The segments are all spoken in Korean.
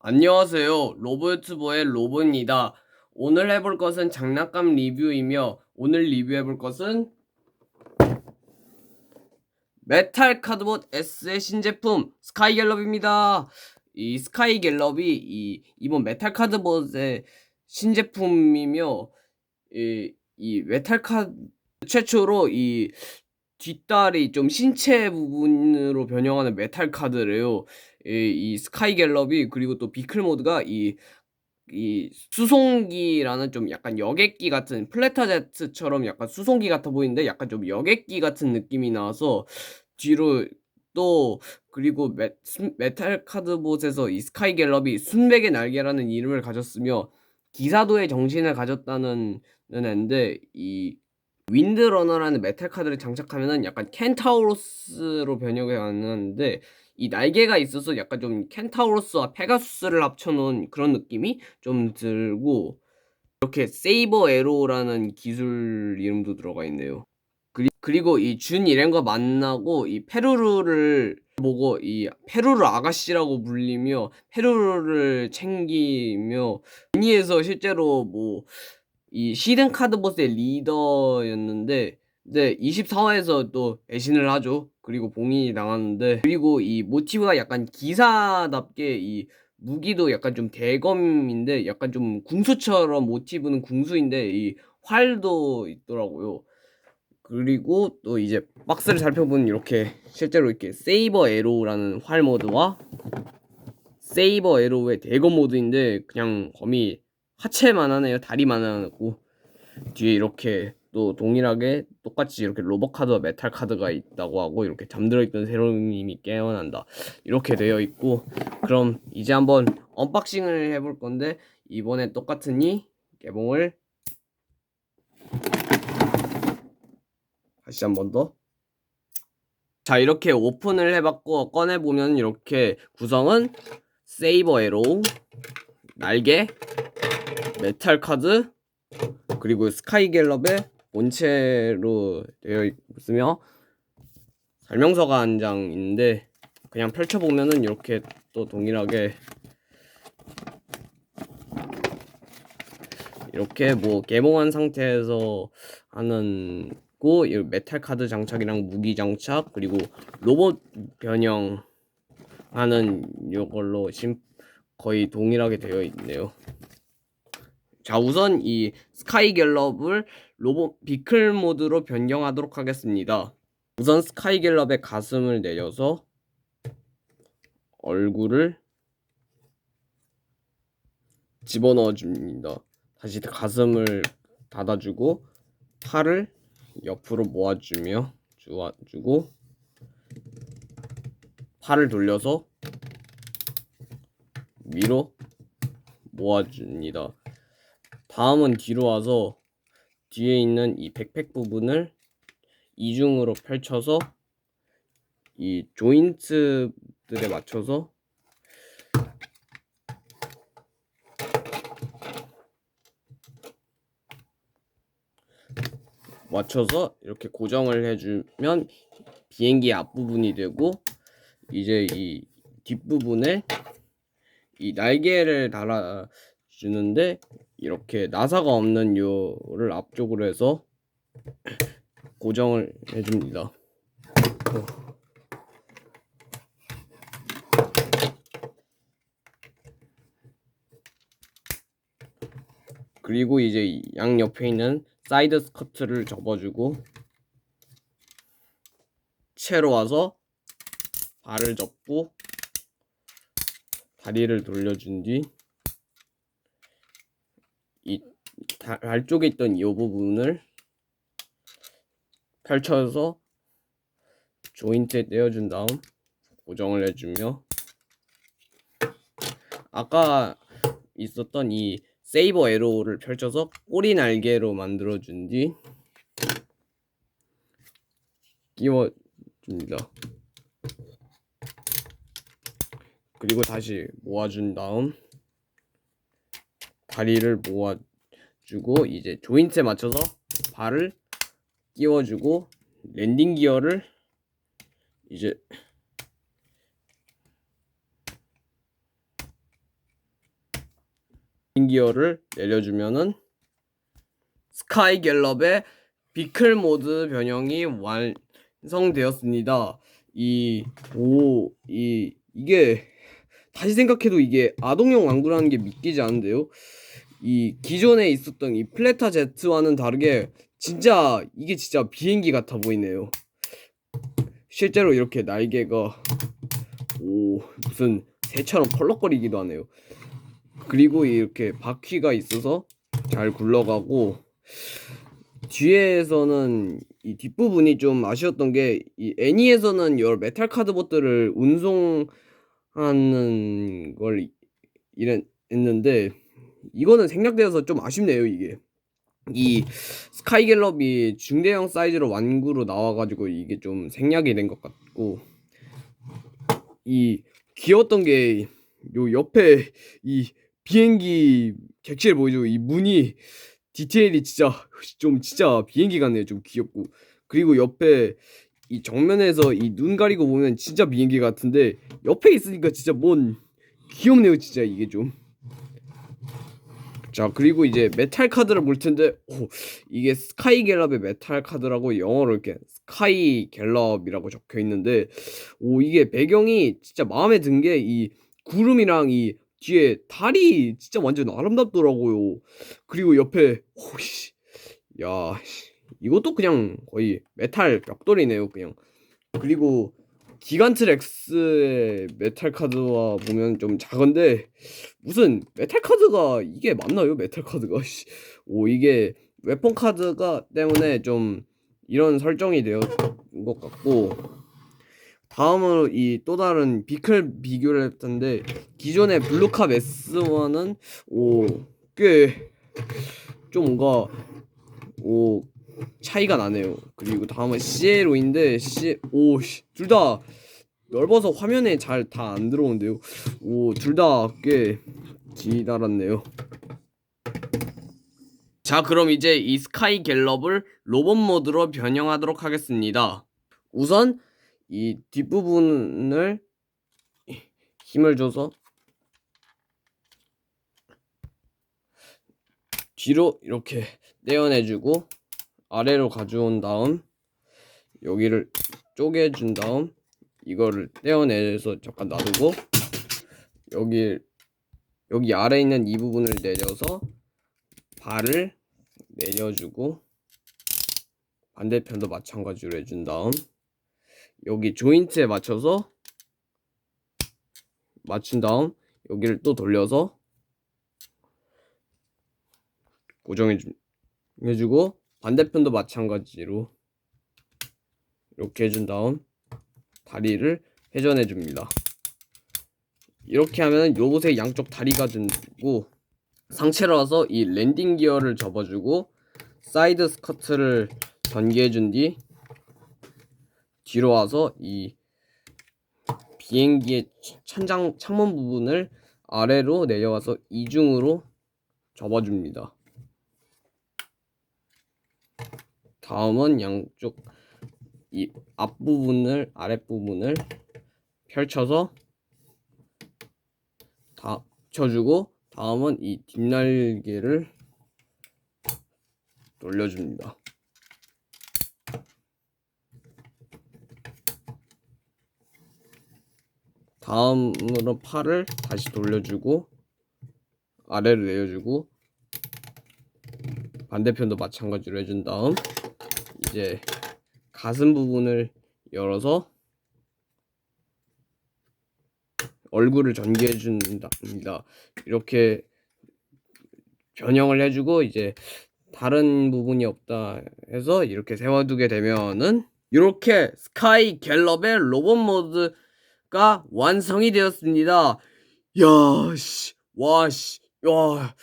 안녕하세요. 로보유튜버의 로보입니다. 오늘 해볼 것은 장난감 리뷰이며 오늘 리뷰해볼 것은 메탈 카드봇 S의 신제품 스카이 갤럽입니다. 이 스카이 갤럽이 이 이번 메탈 카드봇의 신제품이며 이, 이 메탈 카드 최초로 이 뒷다리 좀 신체 부분으로 변형하는 메탈 카드래요. 이, 이 스카이 갤럽이 그리고 또 비클 모드가 이, 이 수송기라는 좀 약간 여객기 같은 플래터제트처럼 약간 수송기 같아 보이는데 약간 좀 여객기 같은 느낌이 나와서 뒤로 또 그리고 메, 순- 메탈 카드봇에서 이 스카이 갤럽이 순백의 날개라는 이름을 가졌으며 기사도의 정신을 가졌다는 앤데 이 윈드러너라는 메탈 카드를 장착하면은 약간 켄타우로스로 변형이 가능한데 이 날개가 있어서 약간 좀 켄타우로스와 페가수스를 합쳐놓은 그런 느낌이 좀 들고 이렇게 세이버 에로라는 기술 이름도 들어가 있네요. 그리, 그리고 이 준 이렌과 만나고 이 페루르를 보고 이 페루르 아가씨라고 불리며 페루르를 챙기며 미니에서 실제로 뭐 이 시든 카드보스의 리더였는데 네 24화에서 또 애신을 하죠. 그리고 봉인이 당하는데 그리고 이 모티브가 약간 기사답게 이 무기도 약간 좀 대검인데 약간 좀 궁수처럼 모티브는 궁수인데 이 활도 있더라고요. 그리고 또 이제 박스를 살펴보면 이렇게 실제로 이렇게 세이버 에로라는 활 모드와 세이버 에로의 대검 모드인데 그냥 검이 하체만 하네요. 다리만 하고 뒤에 이렇게 또 동일하게 똑같이 이렇게 로버 카드와 메탈 카드가 있다고 하고 이렇게 잠들어 있던 세로님이 깨어난다 이렇게 되어 있고 그럼 이제 한번 언박싱을 해볼 건데 이번에 똑같으니 개봉을 다시 한 번 더. 자 이렇게 오픈을 해봤고 꺼내보면 이렇게 구성은 세이버 에로우 날개 메탈 카드 그리고 스카이 갤럽의 본체로 되어 있으며 설명서가 한 장 있는데 그냥 펼쳐보면은 이렇게 또 동일하게 이렇게 뭐 개봉한 상태에서 하는 고이 메탈 카드 장착이랑 무기 장착 그리고 로봇 변형 하는 이걸로 심 거의 동일하게 되어 있네요. 자 우선 이 스카이 갤럽을 로봇 비클 모드로 변경하도록 하겠습니다. 우선 스카이 갤럽의 가슴을 내려서 얼굴을 집어넣어 줍니다. 다시 가슴을 닫아주고 팔을 옆으로 모아주며 주고 팔을 돌려서 위로 모아줍니다. 다음은 뒤로 와서 뒤에 있는 이 백팩 부분을 이중으로 펼쳐서 이 조인트들에 맞춰서 맞춰서 이렇게 고정을 해주면 비행기 앞부분이 되고 이제 이 뒷부분에 이 날개를 달아주는데 이렇게 나사가 없는 요를 앞쪽으로 해서 고정을 해줍니다. 그리고 이제 양 옆에 있는 사이드 스커트를 접어주고 채로 와서 발을 접고 다리를 돌려준 뒤 이 발 쪽에 있던 이 부분을 펼쳐서 조인트에 떼어준 다음 고정을 해주며 아까 있었던 이 세이버 에로를 펼쳐서 꼬리 날개로 만들어준 뒤 끼워줍니다. 그리고 다시 모아준 다음 다리를 모아주고 이제 조인트에 맞춰서 발을 끼워주고 랜딩 기어를 이제 기어를 내려주면은 스카이 갤럽의 비클 모드 변형이 완성되었습니다. 이, 오, 이, 이게, 다시 생각해도 이게 아동용 완구라는 게 믿기지 않은데요? 이 기존에 있었던 이 플레타 제트와는 다르게 진짜 이게 진짜 비행기 같아 보이네요. 실제로 이렇게 날개가 오 무슨 새처럼 펄럭거리기도 하네요. 그리고 이렇게 바퀴가 있어서 잘 굴러가고 뒤에서는 이 뒷부분이 좀 아쉬웠던 게 이 애니에서는 여러 메탈 카드봇들을 운송 하는 걸 이랬는데 이거는 생략되어서 좀 아쉽네요 이게. 이 스카이 갤럽이 중대형 사이즈로 완구로 나와가지고 이게 좀 생략이 된 것 같고 이 귀여웠던 게 요 옆에 이 비행기 객실 보이죠? 이 무늬 디테일이 진짜 좀 진짜 비행기 같네요 좀 귀엽고. 그리고 옆에 이 정면에서 이 눈 가리고 보면 진짜 비행기 같은데 옆에 있으니까 진짜 뭔 귀엽네요 진짜 이게 좀. 자 그리고 이제 메탈 카드를 볼 텐데 오, 이게 스카이 갤럽의 메탈 카드라고 영어로 이렇게 스카이 갤럽이라고 적혀 있는데 오 이게 배경이 진짜 마음에 든 게 이 구름이랑 이 뒤에 달이 진짜 완전 아름답더라고요. 그리고 옆에 오씨. 야 씨, 이것도 그냥 거의 메탈 벽돌이네요 그냥 그리고 기간트 렉스의 메탈 카드와 보면 좀 작은데 무슨 메탈 카드가 이게 맞나요? 메탈 카드가 씨. 오 이게 웨폰 카드가 때문에 좀 이런 설정이 되어 것 같고 다음으로 이 또 다른 비클 비교를 했던데 기존의 블루캅 S1은 오 꽤 좀 뭔가 오 차이가 나네요. 그리고 다음은 CLO인데 C 오둘 다 넓어서 화면에 잘 다 안 들어오는데요. 오둘 다 꽤 기다랐네요. 자 그럼 이제 이 스카이 갤럽을 로봇 모드로 변형하도록 하겠습니다. 우선 이 뒷부분을 힘을 줘서 뒤로 이렇게 떼어내주고 아래로 가져온 다음 여기를 쪼개준 다음 이거를 떼어내서 잠깐 놔두고 여기 여기 아래 있는 이 부분을 내려서 발을 내려주고 반대편도 마찬가지로 해준 다음 여기 조인트에 맞춰서 맞춘 다음 여기를 또 돌려서 고정해 주, 해주고 반대편도 마찬가지로 이렇게 해준 다음 다리를 회전해 줍니다. 이렇게 하면 요것의 양쪽 다리가 되고 상체로 와서 이 랜딩 기어를 접어주고 사이드 스커트를 전개해 준 뒤 뒤로 와서 이 비행기의 천장 창문 부분을 아래로 내려와서 이중으로 접어줍니다. 다음은 양쪽 이 앞부분을 아랫부분을 펼쳐서 다 쳐주고 다음은 이 뒷날개를 돌려줍니다. 다음으로 팔을 다시 돌려주고 아래로 내려주고 반대편도 마찬가지로 해준 다음 이제 가슴 부분을 열어서 얼굴을 전개해 준답니다. 이렇게 변형을 해주고 이제 다른 부분이 없다 해서 이렇게 세워두게 되면은 이렇게 스카이 갤럽의 로봇 모드가 완성이 되었습니다. 야, 씨, 와, 씨, 야,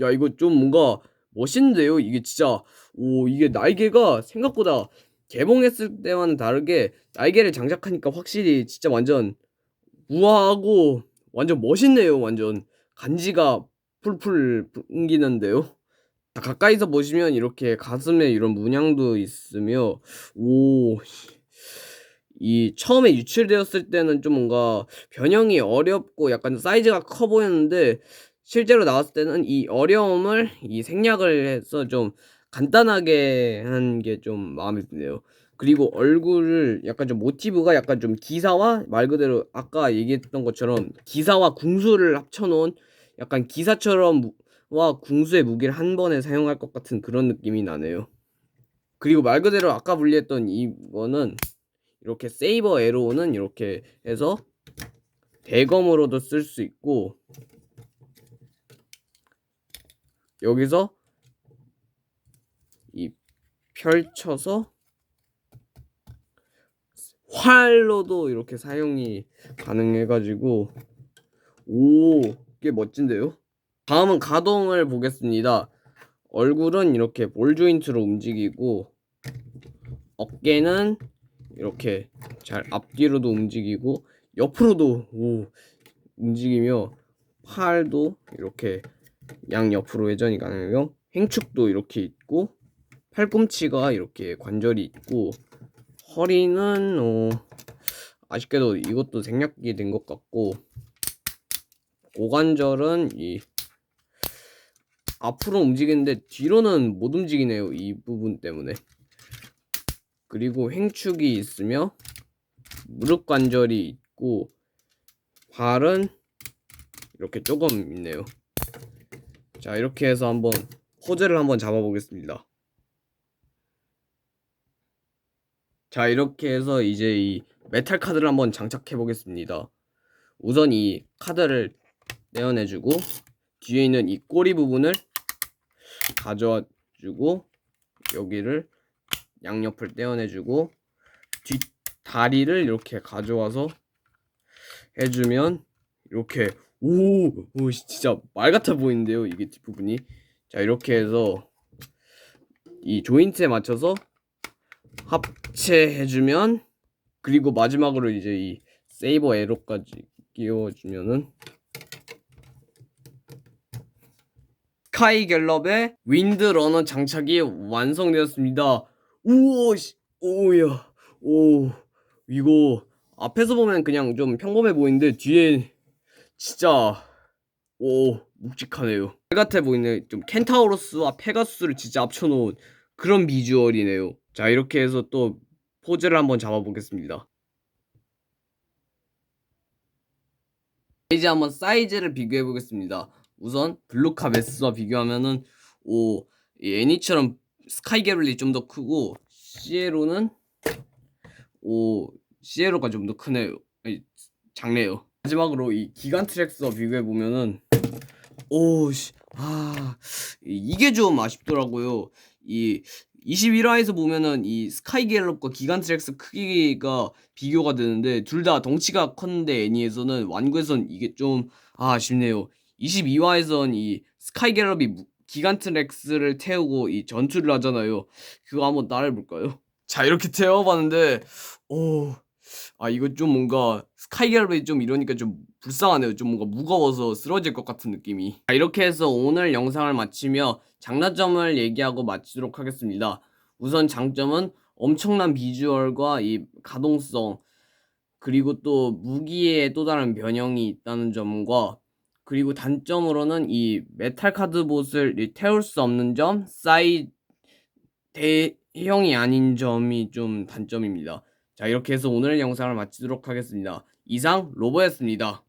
야, 이거 좀 뭔가 멋있는데요? 이게 진짜, 오, 이게 날개가 생각보다 개봉했을 때와는 다르게 날개를 장착하니까 확실히 진짜 완전 우아하고 완전 멋있네요. 완전 간지가 풀풀 풍기는데요. 가까이서 보시면 이렇게 가슴에 이런 문양도 있으며 오. 이 처음에 유출되었을 때는 좀 뭔가 변형이 어렵고 약간 사이즈가 커 보였는데 실제로 나왔을 때는 이 어려움을 이 생략을 해서 좀 간단하게 한 게 좀 마음에 드네요. 그리고 얼굴을 약간 좀 모티브가 약간 좀 기사와 말 그대로 아까 얘기했던 것처럼 기사와 궁수를 합쳐 놓은 약간 기사처럼 무- 와 궁수의 무기를 한 번에 사용할 것 같은 그런 느낌이 나네요. 그리고 말 그대로 아까 분리했던 이거는 이렇게 세이버 에로우는 이렇게 해서 대검으로도 쓸 수 있고 여기서 이 펼쳐서 활로도 이렇게 사용이 가능해가지고 오, 꽤 멋진데요? 다음은 가동을 보겠습니다. 얼굴은 이렇게 볼 조인트로 움직이고 어깨는 이렇게 잘 앞뒤로도 움직이고 옆으로도 오, 움직이며 팔도 이렇게 양옆으로 회전이 가능하며 행축도 이렇게 있고 팔꿈치가 이렇게 관절이 있고 허리는 어, 아쉽게도 이것도 생략이 된 것 같고 고관절은 이 앞으로 움직이는데 뒤로는 못 움직이네요 이 부분 때문에. 그리고 횡축이 있으며 무릎 관절이 있고 발은 이렇게 조금 있네요. 자 이렇게 해서 한번 포즈를 한번 잡아 보겠습니다 자 이렇게 해서 이제 이 메탈 카드를 한번 장착해 보겠습니다. 우선 이 카드를 떼어내주고 뒤에 있는 이 꼬리 부분을 가져와 주고 여기를 양옆을 떼어내주고 뒷 다리를 이렇게 가져와서 해주면 이렇게 오, 오 진짜 말 같아 보이는데요 이게 뒷부분이? 자 이렇게 해서 이 조인트에 맞춰서 합체해주면 그리고 마지막으로 이제 이 세이버 에로까지 끼워주면은 스카이 갤럽의 윈드 러너 장착이 완성되었습니다. 우와, 씨, 오야, 오, 이거 앞에서 보면 그냥 좀 평범해 보이는데 뒤에 진짜 오 묵직하네요. 같아 보이네. 좀 켄타우로스와 페가수스를 진짜 합쳐놓은 그런 비주얼이네요. 자 이렇게 해서 또 포즈를 한번 잡아보겠습니다. 이제 한번 사이즈를 비교해 보겠습니다. 우선 블루카 베스와 비교하면은 오, 이 애니처럼 스카이 게블리 좀 더 크고 시에로는 오, 시에로가 좀 더 크네요. 작네요. 마지막으로 이 기간 트랙스와 비교해 보면은 오, 씨, 아, 이게 좀 아쉽더라고요. 이 21화에서 보면은 이 스카이 갤럽과 기간 트랙스 크기가 비교가 되는데 둘 다 덩치가 컸는데 애니에서는 완구에선 이게 좀 아, 아쉽네요. 22화에선 이 스카이 갤럽이 무- 기간 트랙스를 태우고 이 전투를 하잖아요. 그거 한번 따라해 볼까요? 자, 이렇게 태워봤는데 오, 아 이거 좀 뭔가 스카이 갤럽이 좀 이러니까 좀 불쌍하네요. 좀 뭔가 무거워서 쓰러질 것 같은 느낌이. 자, 이렇게 해서 오늘 영상을 마치며 장단점을 얘기하고 마치도록 하겠습니다. 우선 장점은 엄청난 비주얼과 이 가동성 그리고 또 무기에 또 다른 변형이 있다는 점과 그리고 단점으로는 이 메탈 카드봇을 이 태울 수 없는 점, 사이 대형이 아닌 점이 좀 단점입니다. 자 이렇게 해서 오늘 영상을 마치도록 하겠습니다. 이상 로버였습니다.